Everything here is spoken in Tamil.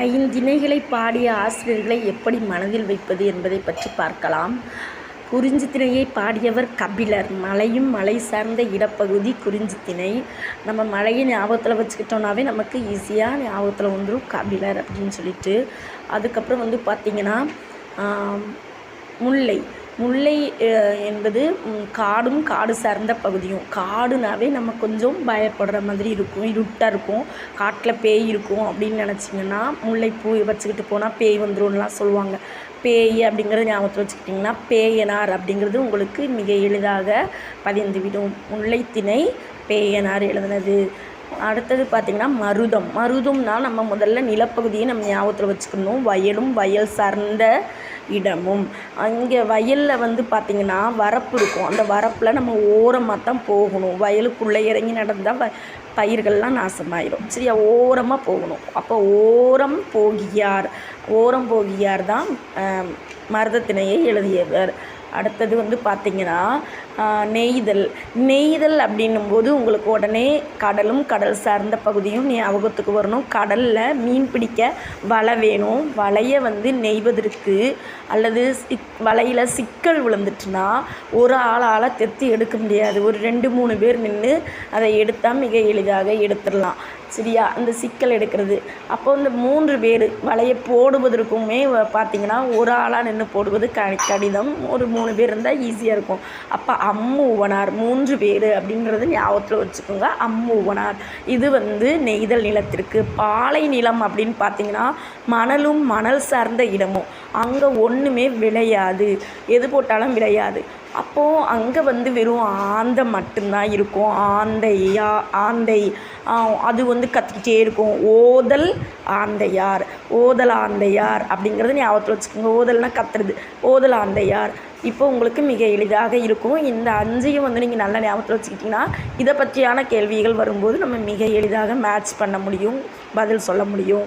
ஐந்திணைகளை பாடிய ஆசிரியர்களை எப்படி மனதில் வைப்பது என்பதை பற்றி பார்க்கலாம். குறிஞ்சி திணையை பாடியவர் கபிலர். மலையும் மலை சார்ந்த இடப்பகுதி குறிஞ்சி திணை நம்ம மலையை ஞாபகத்தில் வச்சுக்கிட்டோம்னாவே நமக்கு ஈஸியாக ஞாபகத்தில் வந்துடும் கபிலர் அப்படின்னு சொல்லிட்டு. அதுக்கப்புறம் வந்து பார்த்திங்கன்னா முல்லை. முல்லை என்பது காடும் காடு சார்ந்த பகுதியும். காடுனாவே நம்ம கொஞ்சம் பயப்படுற மாதிரி இருக்கும். இருட்டாக இருக்கும். காட்டில் பேய் இருக்கும் அப்படின்னு நினச்சிங்கன்னா முல்லைப்பூ வச்சுக்கிட்டு போனால் பேய் வந்துடும்லாம் சொல்லுவாங்க. பேய் அப்படிங்கிறத ஞாபகத்தில் வச்சுக்கிட்டிங்கன்னா பேயனார் அப்படிங்கிறது உங்களுக்கு மிக எளிதாக பதிந்துவிடும். முல்லைத்திணை பேயனார் எழுதுனது. அடுத்தது பார்த்திங்கன்னா மருதம். மருதம்னா நம்ம முதல்ல நிலப்பகுதியை நம்ம ஞாபகத்தில் வச்சுக்கணும். வயலும் வயல் சார்ந்த இடமும். அங்கே வயலில் வந்து பார்த்திங்கன்னா வரப்பு இருக்கும். அந்த வரப்பில் நம்ம ஓரமாக தான் போகணும். வயலுக்குள்ளே இறங்கி நடந்தால் வ பயிர்கள்லாம் நாசமாயிரும். சரியா? ஓரமாக போகணும். அப்போ ஓரம் போகியார். ஓரம் போகியார் தான் மருதத்தினையை மருதத்திணையை எழுதியவர். அடுத்தது வந்து பார்த்திங்கன்னா நெய்தல் நெய்தல். நெய்தல் அப்படின்னும்போது உங்களுக்கு உடனே கடலும் கடல் சார்ந்த பகுதியும் ஞாபகத்துக்கு வரணும். கடலில் மீன் பிடிக்க வலை வேணும். வலையை வந்து நெய்வதற்கு அல்லது சிக் வலையில் சிக்கல் விழுந்துட்டுனா ஒரு ஆளால் தெத்தி எடுக்க முடியாது. ஒரு ரெண்டு மூணு பேர் நின்று அதை எடுத்தால் மிக எளிதாக எடுத்துடலாம். சரியா? அந்த சிக்கல் எடுக்கிறது. அப்போ இந்த மூன்று பேர் வலையை போடுவதற்குமே வ- பார்த்தீங்கன்னா ஒரு ஆளாக நின்று போடுவது க கடிதம். ஒரு மூணு பேர் இருந்தால் ஈஸியாக இருக்கும். அப்போ அம்மூவனார் மூன்று பேர் அப்படின்றது ஞாபகத்தில் வச்சுக்கோங்க. அம்மூவனார் இது வந்து நெய்தல் நிலத்திற்கு பாலை நிலம் அப்படின்னு பார்த்தீங்கன்னா மணலும் மணல் சார்ந்த இடமும். அங்கே ஒன்றுமே விளையாது. எது போட்டாலும் விளையாது. அப்போது அங்கே வந்து வெறும் ஆந்தை மட்டும்தான் இருக்கும். ஆந்தையா ஆந்தை அது வந்து கத்திக்கிட்டே இருக்கும். ஓதல் ஆந்தையார் ஓதல் ஆந்தையார் அப்படிங்கிறது ஞாபகத்தில் வச்சுக்கோங்க. ஓதல்னா கத்துறது. ஓதல் ஆந்தையார். இப்போ உங்களுக்கு மிக எளிதாக இருக்கும். இந்த அஞ்சையும் வந்து நீங்கள் நல்ல ஞாபகத்தில் வச்சுக்கிட்டிங்கன்னா இதை பற்றியான கேள்விகள் வரும்போது நம்ம மிக எளிதாக மேட்ச் பண்ண முடியும். பதில் சொல்ல முடியும்.